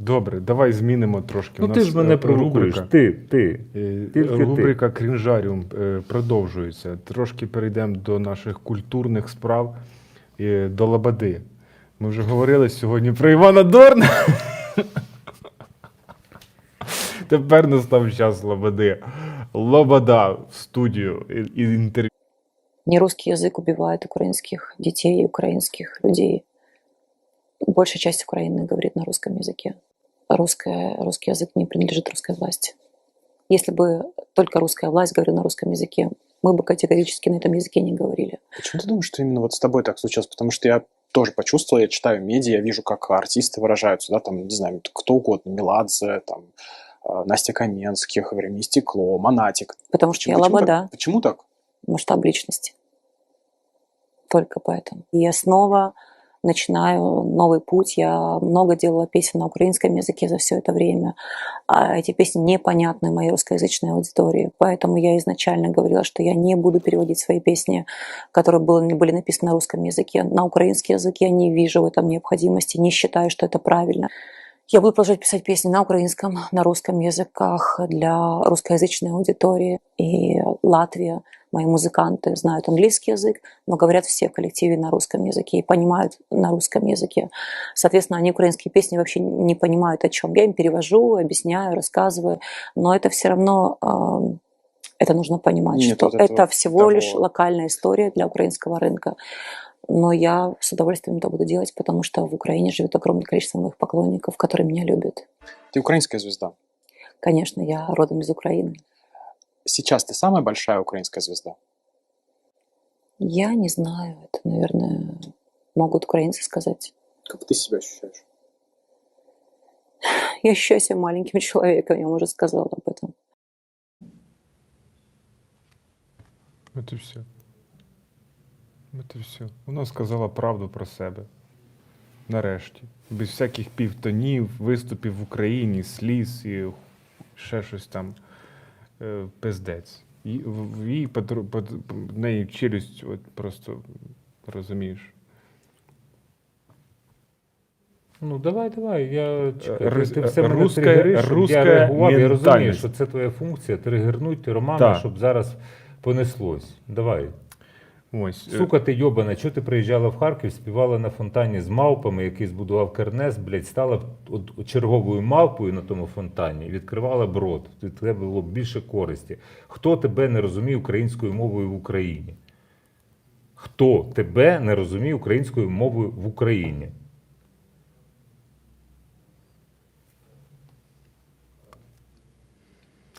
Добре, давай змінимо трошки. Ну У ти нас, ж мене е, провокуєш. рубрика. Ти, ти. Е, Тільки ти. Рубрика Крінжаріум е, продовжується. Трошки перейдемо до наших культурних справ е, до Лободи. Ми вже говорили сьогодні про Івана Дорна. Тепер настав час Лободи. Лобода в студію і, і інтерв'ю. Нерусский язык убивает украинских детей и украинских людей. Большая часть Украины говорит на русском языке. Русская, русский язык не принадлежит русской власти. Если бы только русская власть говорила на русском языке, мы бы категорически на этом языке не говорили. Почему ты думаешь, что именно вот с тобой так случилось? Потому что я тоже почувствовал, я читаю медиа, я вижу, как артисты выражаются, да, там, не знаю, кто угодно, Меладзе, там, э, Настя Каменских, «Время и стекло», Монатик. Потому что я почему лобода, так? Почему так? масштаб личности. Только поэтому. И я снова начинаю новый путь. Я много делала песен на украинском языке за все это время. А эти песни непонятны моей русскоязычной аудитории. Поэтому я изначально говорила, что я не буду переводить свои песни, которые были, были написаны на русском языке, на украинский язык. Я не вижу в этом необходимости, не считаю, что это правильно. Я буду продолжать писать песни на украинском, на русском языках для русскоязычной аудитории. И Латвия, мои музыканты знают английский язык, но говорят все в коллективе на русском языке и понимают на русском языке. Соответственно, они украинские песни вообще не понимают о чем. Я им перевожу, объясняю, рассказываю, но это все равно эм, это нужно понимать, Нет что это всего того- лишь локальная история для украинского рынка. Но я с удовольствием это буду делать, потому что в Украине живет огромное количество моих поклонников, которые меня любят. Ты украинская звезда. Конечно, я родом из Украины. Сейчас ты самая большая украинская звезда. Я не знаю, это, наверное, могут украинцы сказать. Как ты себя ощущаешь? Я ощущаю себя маленьким человеком, я вам уже сказала об этом. І все. От і все. Вона сказала правду про себе. Нарешті. Без всяких півтонів, виступів в Україні, сліз і ще щось там. Е, пиздець. Її в неї челюсть от просто розумієш. Ну давай, давай. Я чекаю. Рус- ти, все мене руська- тригериш, щоб я реагував. Я розумію, що це твоя функція тригернути Романа, щоб зараз понеслось. Давай. Ось. е, Сука, ти йобана, чого ти приїжджала в Харків, співала на фонтані з мавпами, який збудував Кернес, блядь, стала черговою мавпою на тому фонтані, і відкривала б рот. Від тебе було більше користі. Хто тебе не розуміє українською мовою в Україні? Хто тебе не розуміє українською мовою в Україні?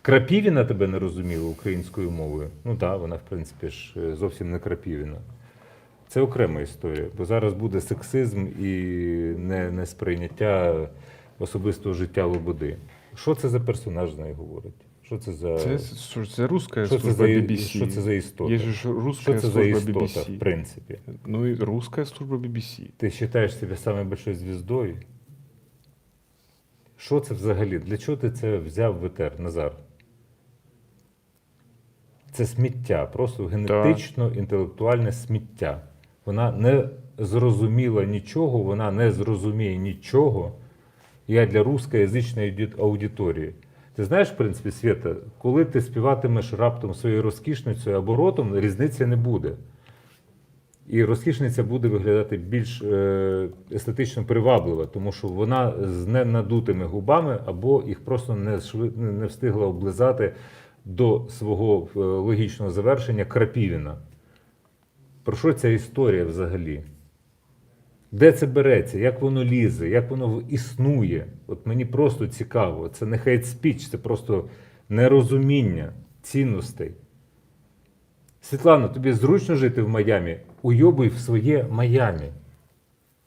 Крапівіна тебе не розуміла українською мовою. Ну так, вона, в принципі, ж е, зовсім не крапівіна. Це окрема історія, бо зараз буде сексизм і не, несприйняття особистого життя Лободи. Що це за персонаж з нею говорить? Що це за, Це, що, це руська що це за, BBC. що це за істота? Є ж руська що це за істота, BBC. в принципі? Ну і руська служба BBC. Ти вважаєш себе самою большою звіздою? Що це взагалі? Для чого ти це взяв в етер, Назар? Це сміття, просто генетично-інтелектуальне сміття. Вона не зрозуміла нічого, вона не зрозуміє нічого. Я для рускоязичної аудиторії. Ти знаєш, в принципі, Свята, коли ти співатимеш раптом своєю розкішницею або ротом, різниці не буде. І розкішниця буде виглядати більш е, естетично приваблива, тому що вона з ненадутими губами або їх просто не, шви- не не встигла облизати до свого е, логічного завершення крапівіна. Про що ця історія взагалі? Де це береться? Як воно лізе, як воно існує? От мені просто цікаво. Це не хейт спіч, це просто нерозуміння цінностей. Світлано, тобі зручно жити в Майамі? Уйобуй в своє Майамі.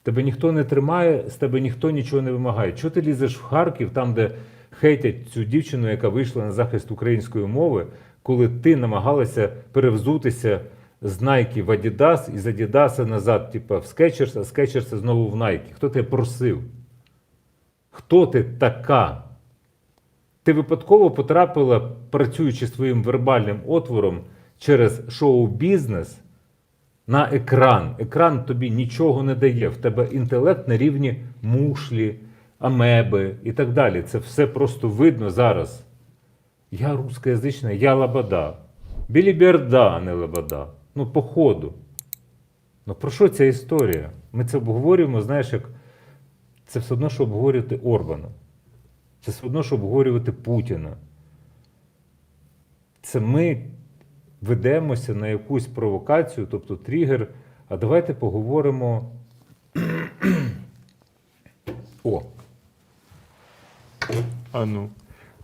Тебе ніхто не тримає, з тебе ніхто нічого не вимагає. Чого ти лізеш в Харків, там, де хейтять цю дівчину, яка вийшла на захист української мови, коли ти намагалася перевзутися з Nike в Adidas і з Adidas назад, типа в Skechers, а Skechers знову в Nike? Хто тебе просив? Хто ти така? Ти випадково потрапила, працюючи своїм вербальним отвором через шоу-бізнес на екран. Екран тобі нічого не дає. В тебе інтелект на рівні мушлі, амеби і так далі. Це все просто видно зараз. Я рускоязична, я лабада. Біліберда, а не лабада. Ну, по ходу. Ну про що ця історія? Ми це обговорюємо, знаєш, як це все одно, що обговорювати Орбана. Це все одно, що обговорювати Путіна. Це ми ведемося на якусь провокацію, тобто тригер. А давайте поговоримо. А ну,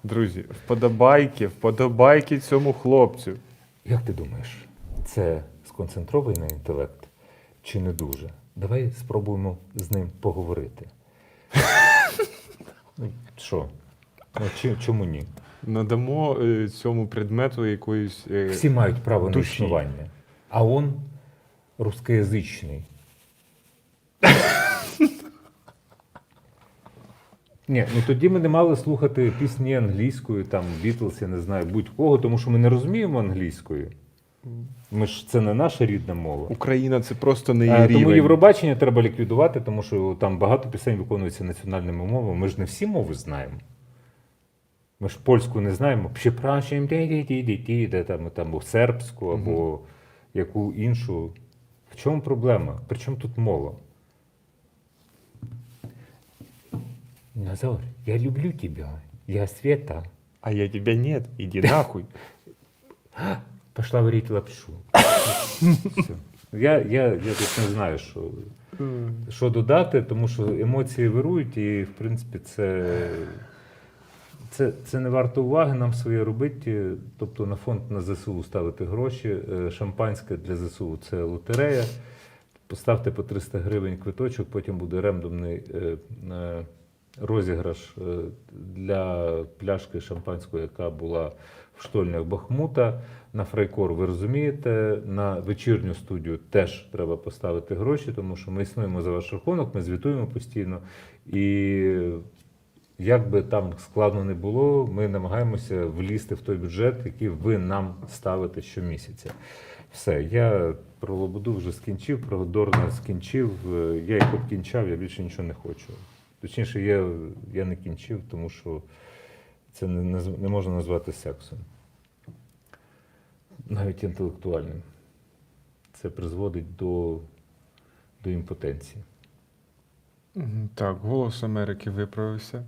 друзі, вподобайки, вподобайки цьому хлопцю. як ти думаєш, це сконцентрований інтелект чи не дуже? Давай спробуємо з ним поговорити. Ну, Що? Ну, чому ні? Надамо е, цьому предмету якоїсь. е, Всі мають право на існування. А он рускоязичний. Ні, ну тоді ми не мали слухати пісні англійською, там Бітлз, я не знаю, будь-кого, тому що ми не розуміємо англійською. Ми ж це не наша рідна мова. Україна це просто не Е, є Тому рівень. Євробачення треба ліквідувати, тому що там багато пісень виконується національними мовами. Ми ж не всі мови знаємо. Ми ж польську не знаємо. Ді-ді-ді-ді-ді, де там, там сербську, або яку іншу. В чому проблема? При чому тут мова? Назар, я люблю тебе. Я Света. А я тебе нет, іди нахуй. Пошла варити лапшу. Все. Я, я, я тут не знаю, що, що додати, тому що емоції вирують, і, в принципі, це, це, це не варто уваги. Нам своє робити. Тобто на фонд на ЗСУ ставити гроші. Е, Шампанське для ЗСУ це лотерея. Поставте по 300 гривень квиточок, потім буде рандомний е, е, розіграш е, для пляшки шампанського, яка була в штольнях Бахмута. На фрайкор, ви розумієте, на вечірню студію теж треба поставити гроші, тому що ми існуємо за ваш рахунок, ми звітуємо постійно. І як би там складно не було, ми намагаємося влізти в той бюджет, який ви нам ставите щомісяця. Все, я про Лободу вже скінчив, про Дорна скінчив. е, Я їх обкінчав, я більше нічого не хочу. Точніше, я, я не кінчив, тому що це не, не можна назвати сексом. Навіть інтелектуальним. Це призводить до, до імпотенції. Так, голос Америки виправився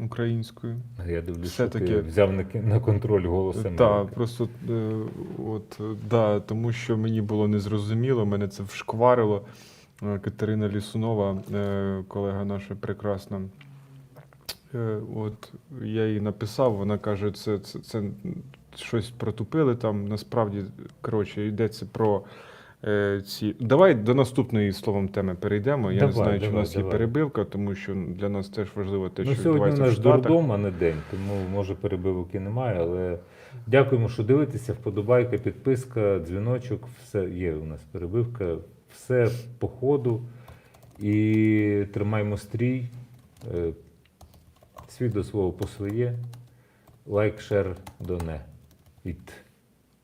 українською. А Я дивлюся, що ти взяв на, на контроль голос Америки. Так, просто е, от, да, тому що мені було незрозуміло, мене це вшкварило. Е, Катерина Лісунова, е, колега наша прекрасна. Е, От я їй написав, вона каже, це, це, це щось протупили там. Насправді, коротше, йдеться про е, ці. Давай до наступної словом теми перейдемо. Я Давай, не знаю, чи в давай, нас є перебивка, тому що для нас теж важливо те, Ну, що сьогодні у нас Штатах. дурдом, а не день, тому може перебивки немає, але дякуємо, що дивитеся. Вподобайка, підписка, дзвіночок, все є у нас перебивка, все по ходу. І тримаймо стрій. Світ Свій до свого по своє. Лайк, шер, доне. Іт.